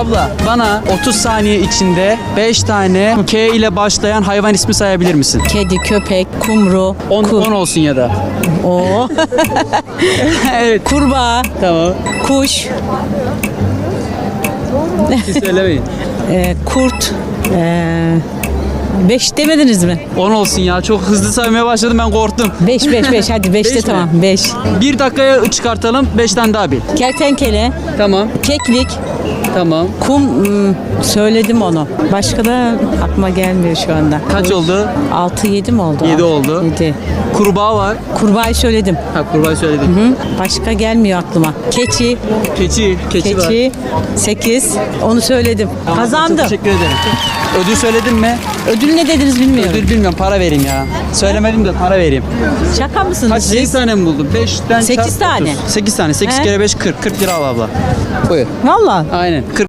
Abla bana 30 saniye içinde 5 tane K ile başlayan hayvan ismi sayabilir misin? Kedi, köpek, kumru, 10 ku- 10 olsun ya da. Oo. evet. kurbağa, Tamam. kuş, Siz söylemeyin. e, kurt. E, beş demediniz mi? 10 olsun ya. Çok hızlı saymaya başladım ben korktum. Beş, beş, beş. Hadi beşte Beş mi? tamam. Beş. Bir dakikaya çıkartalım. 5 tane daha bil. Kertenkele, Tamam. keklik, Tamam. kum hmm, söyledim onu. Başka da aklıma gelmiyor şu anda. Kaç oldu? Altı yedi mi oldu? Yedi oldu. Yedi. Kurbağa var. Kurbağayı söyledim. Ha kurbağayı söyledik. Hı? Başka gelmiyor aklıma. Keçi, Keçi. Keçi, var. keçi, sekiz. Onu söyledim. Kazandım. Çok teşekkür ederim. Ödül söyledin mi? Ödül ne dediniz bilmiyorum. Ödül bilmiyorum. Para vereyim ya. Söylemedim de para vereyim. Şaka mısınız Kaç 8 siz? tane mi buldun? 5'ten Sekiz tane. 8 tane. 8 He? kere 5 40. 40 lira al abla. Buyur. Valla. Aynen. 40